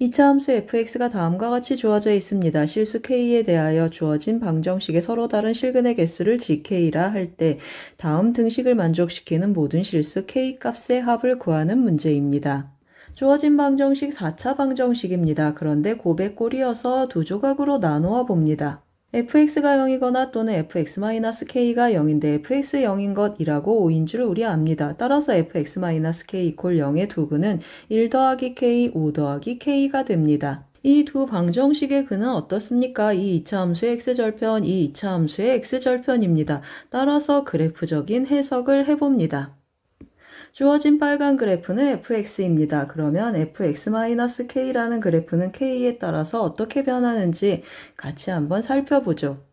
2차 함수 fx가 다음과 같이 주어져 있습니다. 실수 k에 대하여 주어진 방정식의 서로 다른 실근의 개수를 gk라 할 때 다음 등식을 만족시키는 모든 실수 k 값의 합을 구하는 문제입니다. 주어진 방정식 4차 방정식입니다. 그런데 고백골이어서 두 조각으로 나누어 봅니다. Fx가 0이거나 또는 fx-k가 0인데 fx 0인 것이라고 5인 줄 우리 압니다. 따라서 fx-k 이퀄 0의 두근은 1 더하기 k, 5 더하기 k가 됩니다. 이두 방정식의 근은 어떻습니까? 이 2차 함수의 x절편, 이 2차 함수의 x절편입니다. 따라서 그래프적인 해석을 해봅니다. 주어진 빨간 그래프는 fx입니다. 그러면 fx-k라는 그래프는 k에 따라서 어떻게 변하는지 같이 한번 살펴보죠.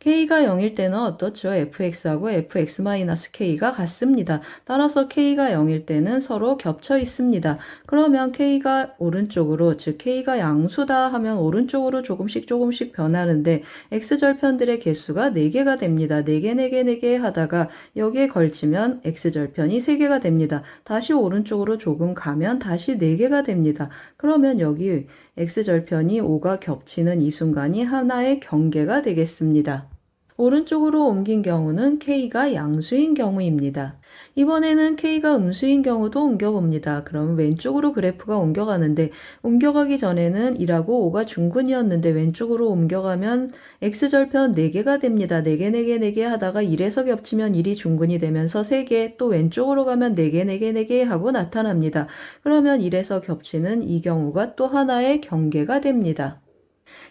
K가 0일 때는 어떻죠? fx하고 fx-k가 같습니다. 따라서 k가 0일 때는 서로 겹쳐 있습니다. 그러면 k가 오른쪽으로, 즉 k가 양수다 하면 오른쪽으로 조금씩 조금씩 변하는데 x절편들의 개수가 4개가 됩니다. 4개, 4개, 4개 하다가 여기에 걸치면 x절편이 3개가 됩니다. 다시 오른쪽으로 조금 가면 다시 4개가 됩니다. 그러면 여기 x절편이 5가 겹치는 이 순간이 하나의 경계가 되겠습니다. 오른쪽으로 옮긴 경우는 k가 양수인 경우입니다. 이번에는 k가 음수인 경우도 옮겨봅니다. 그럼 왼쪽으로 그래프가 옮겨가는데 옮겨가기 전에는 1하고 5가 중근이었는데 왼쪽으로 옮겨가면 x절편 4개가 됩니다. 4개, 4개, 4개 하다가 1에서 겹치면 1이 중근이 되면서 3개, 또 왼쪽으로 가면 4개, 4개, 4개 하고 나타납니다. 그러면 1에서 겹치는 이 경우가 또 하나의 경계가 됩니다.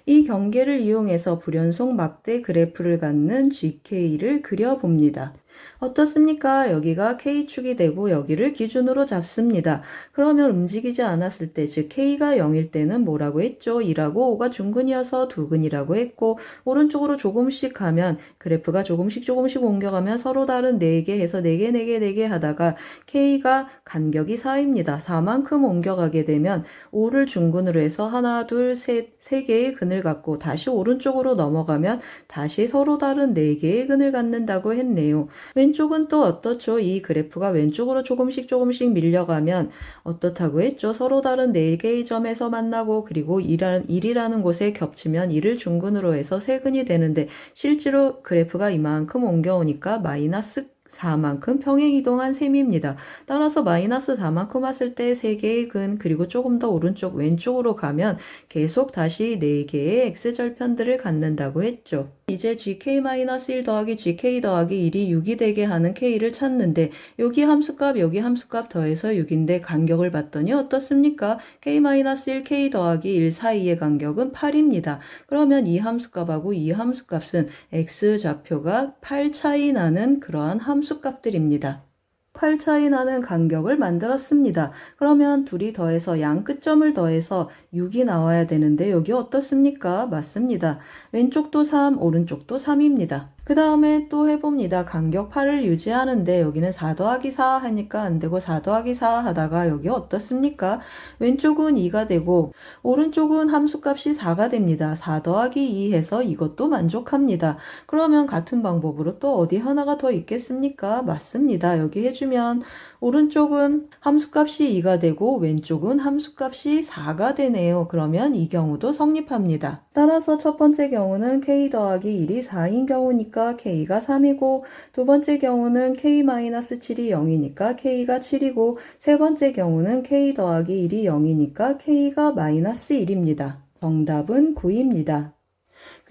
이 경계를 이용해서 불연속 막대 그래프를 갖는 GK를 그려봅니다. 어떻습니까? 여기가 K축이 되고 여기를 기준으로 잡습니다. 그러면 움직이지 않았을 때, 즉 K가 0일 때는 뭐라고 했죠? 2라고 5가 중근이어서 두근이라고 했고 오른쪽으로 조금씩 가면 그래프가 조금씩 조금씩 옮겨가면 서로 다른 4개 해서 4개, 4개, 4개 하다가 K가 간격이 4입니다. 4만큼 옮겨가게 되면 5를 중근으로 해서 하나, 둘, 셋, 3개의 근을 갖고 다시 오른쪽으로 넘어가면 다시 서로 다른 4개의 근을 갖는다고 했네요. 왼쪽은 또 어떻죠? 이 그래프가 왼쪽으로 조금씩 조금씩 밀려가면 어떻다고 했죠? 서로 다른 4개의 점에서 만나고 그리고 1이라는, 1이라는 곳에 겹치면 1을 중근으로 해서 세근이 되는데 실제로 그래프가 이만큼 옮겨오니까 마이너스 4만큼 평행 이동한 셈입니다. 따라서 마이너스 4만큼 왔을 때 3개의 근 그리고 조금 더 오른쪽 왼쪽으로 가면 계속 다시 4개의 x절편들을 갖는다고 했죠. 이제 gk-1 더하기 gk 더하기 1이 6이 되게 하는 k를 찾는데 여기 함수값 여기 함수값 더해서 6인데 간격을 봤더니 어떻습니까? k-1 k 더하기 1 사이의 간격은 8입니다. 그러면 이 함수값하고 이 함수값은 x 좌표가 8 차이 나는 그러한 함수값들입니다. 8 차이 나는 간격을 만들었습니다. 그러면 둘이 더해서 양 끝점을 더해서 6이 나와야 되는데 여기 어떻습니까? 맞습니다. 왼쪽도 3, 오른쪽도 3입니다. 그 다음에 또 해봅니다. 간격 8을 유지하는데 여기는 4 더하기 4 하니까 안 되고 4 더하기 4 하다가 여기 어떻습니까? 왼쪽은 2가 되고 오른쪽은 함수값이 4가 됩니다. 4 더하기 2 해서 이것도 만족합니다. 그러면 같은 방법으로 또 어디 하나가 더 있겠습니까? 맞습니다. 여기 해주면 오른쪽은 함수값이 2가 되고 왼쪽은 함수값이 4가 되네요. 그러면 이 경우도 성립합니다. 따라서 첫 번째 경우는 k 더하기 1이 4인 경우 니까 k가 3이고 두 번째 경우는 k-7이 0이니까 k가 7이고 세 번째 경우는 k 더하기 1이 0이니까 k가 마이너스 1입니다. 정답은 9입니다.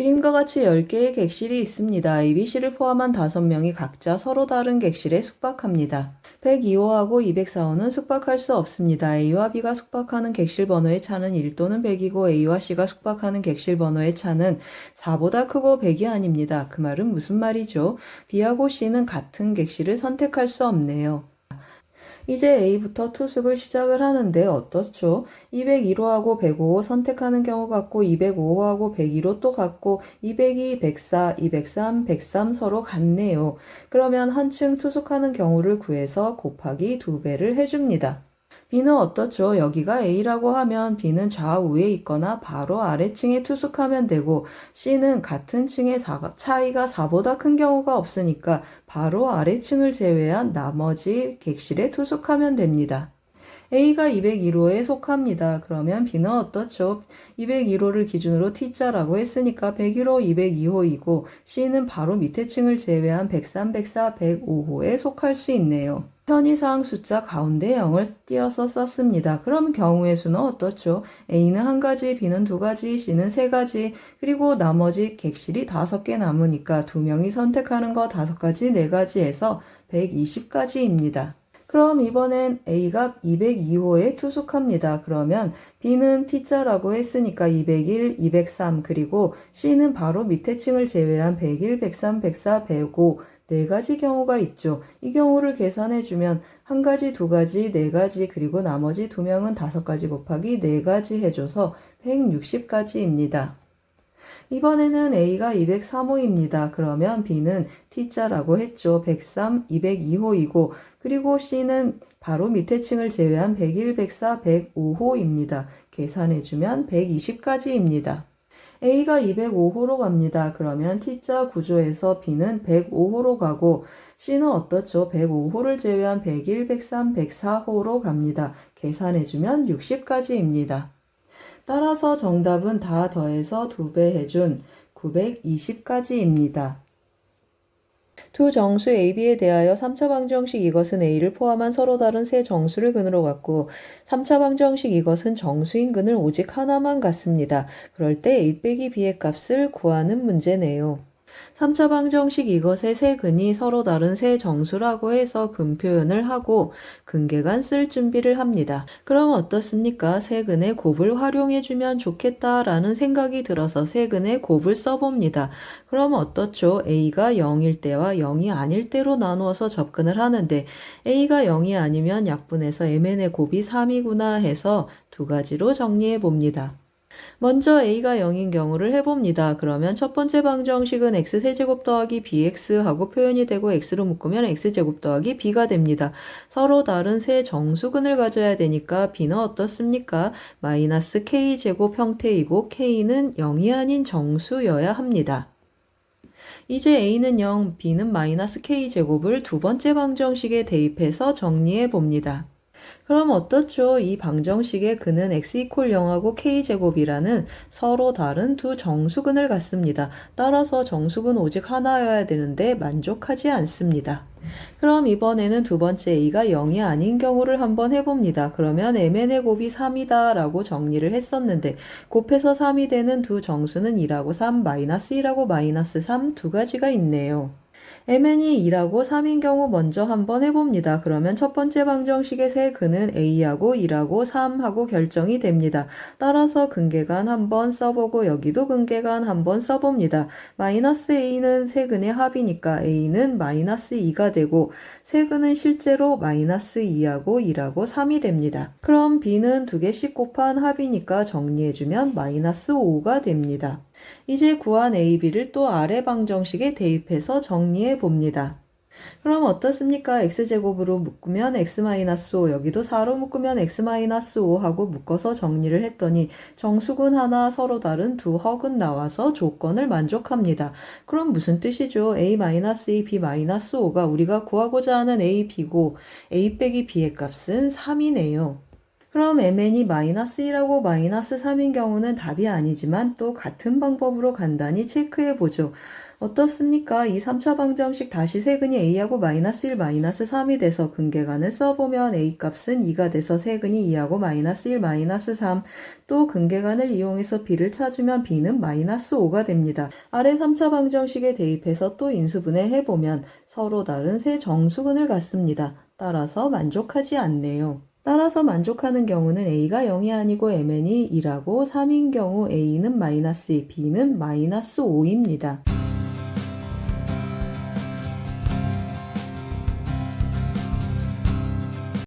그림과 같이 10개의 객실이 있습니다. ABC를 포함한 5명이 각자 서로 다른 객실에 숙박합니다. 102호하고 204호는 숙박할 수 없습니다. A와 B가 숙박하는 객실 번호의 차는 1 또는 100이고 A와 C가 숙박하는 객실 번호의 차는 4보다 크고 100이 아닙니다. 그 말은 무슨 말이죠? B하고 C는 같은 객실을 선택할 수 없네요. 이제 A부터 투숙을 시작을 하는데 어떻죠? 201호하고 105호 선택하는 경우 같고 205호하고 101호 또 같고 202, 104, 203, 103 서로 같네요. 그러면 한층 투숙하는 경우를 구해서 곱하기 2배를 해줍니다. B는 어떻죠? 여기가 A라고 하면 B는 좌우에 있거나 바로 아래층에 투숙하면 되고 C는 같은 층의 차이가 4보다 큰 경우가 없으니까 바로 아래층을 제외한 나머지 객실에 투숙하면 됩니다. A가 201호에 속합니다. 그러면 B는 어떻죠? 201호를 기준으로 T자라고 했으니까 101호, 202호이고 C는 바로 밑에 층을 제외한 103, 104, 105호에 속할 수 있네요. 편의상 숫자 가운데 0을 띄어서 썼습니다. 그럼 경우의 수는 어떻죠? A는 한 가지, B는 두 가지, C는 세 가지, 그리고 나머지 객실이 다섯 개 남으니까 두 명이 선택하는 거 다섯 가지, 네 가지에서 120가지입니다. 그럼 이번엔 A가 202호에 투숙합니다. 그러면 B는 T자라고 했으니까 201, 203, 그리고 C는 바로 밑에 층을 제외한 101, 103, 104, 105, 네 가지 경우가 있죠. 이 경우를 계산해주면 한 가지, 두 가지, 네 가지, 그리고 나머지 두 명은 다섯 가지 곱하기 네 가지 해줘서 160가지입니다. 이번에는 A가 203호입니다. 그러면 B는 T자라고 했죠. 103, 202호이고 그리고 C는 바로 밑에 층을 제외한 101, 104, 105호입니다. 계산해주면 120가지입니다. A가 205호로 갑니다. 그러면 T자 구조에서 B는 105호로 가고 C는 어떻죠? 105호를 제외한 101, 103, 104호로 갑니다. 계산해주면 60가지입니다. 따라서 정답은 다 더해서 2배 해준 920가지입니다. 두 정수 AB에 대하여 3차 방정식 이것은 A를 포함한 서로 다른 세 정수를 근으로 갖고 3차 방정식 이것은 정수인 근을 오직 하나만 갖습니다. 그럴 때 A 빼기 B의 값을 구하는 문제네요. 3차 방정식 이것의 세 근이 서로 다른 세 정수라고 해서 근 표현을 하고 근계간 쓸 준비를 합니다. 그럼 어떻습니까? 세 근의 곱을 활용해주면 좋겠다라는 생각이 들어서 세 근의 곱을 써봅니다. 그럼 어떻죠? A가 0일 때와 0이 아닐 때로 나누어서 접근을 하는데 A가 0이 아니면 약분해서 MN의 곱이 3이구나 해서 두 가지로 정리해 봅니다. 먼저 a가 0인 경우를 해봅니다. 그러면 첫 번째 방정식은 x세제곱 더하기 bx 하고 표현이 되고 x로 묶으면 x제곱 더하기 b가 됩니다. 서로 다른 세 정수근을 가져야 되니까 b는 어떻습니까? 마이너스 k제곱 형태이고 k는 0이 아닌 정수여야 합니다. 이제 a는 0, b는 마이너스 k제곱을 두 번째 방정식에 대입해서 정리해 봅니다. 그럼 어떻죠? 이 방정식의 근은 x 이퀄 0하고 k제곱이라는 서로 다른 두 정수근을 갖습니다. 따라서 정수근 오직 하나여야 되는데 만족하지 않습니다. 그럼 이번에는 두 번째 a가 0이 아닌 경우를 한번 해봅니다. 그러면 mn의 곱이 3이다 라고 정리를 했었는데 곱해서 3이 되는 두 정수는 2라고 3, 마이너스 1하고 마이너스 3 두 가지가 있네요. Mn이 2라고 3인 경우 먼저 한번 해봅니다. 그러면 첫 번째 방정식의 세 근은 a하고 2라고 3하고 결정이 됩니다. 따라서 근계간 한번 써보고 여기도 근계간 한번 써봅니다. 마이너스 a는 세 근의 합이니까 a는 마이너스 2가 되고 세 근은 실제로 마이너스 2하고 2라고 3이 됩니다. 그럼 b는 두 개씩 곱한 합이니까 정리해주면 마이너스 5가 됩니다. 이제 구한 AB를 또 아래 방정식에 대입해서 정리해 봅니다. 그럼 어떻습니까? x제곱으로 묶으면 x-5 여기도 4로 묶으면 x-5 하고 묶어서 정리를 했더니 정수근 하나 서로 다른 두 허근 나와서 조건을 만족합니다. 그럼 무슨 뜻이죠? a-2, b-5가 우리가 구하고자 하는 a, b고 a 빼기 b의 값은 3이네요. 그럼 mn이 마이너스 1하고 마이너스 3인 경우는 답이 아니지만 또 같은 방법으로 간단히 체크해 보죠. 어떻습니까? 이 3차 방정식 다시 세근이 a하고 마이너스 1, 마이너스 3이 돼서 근계간을 써보면 a 값은 2가 돼서 세근이 2하고 마이너스 1, 마이너스 3, 또 근계간을 이용해서 b를 찾으면 b는 마이너스 5가 됩니다. 아래 3차 방정식에 대입해서 또 인수분해 해보면 서로 다른 세 정수근을 갖습니다. 따라서 만족하지 않네요. 따라서 만족하는 경우는 A가 0이 아니고 MN이 2라고 3인 경우 A는 마이너스 2, B는 마이너스 5입니다.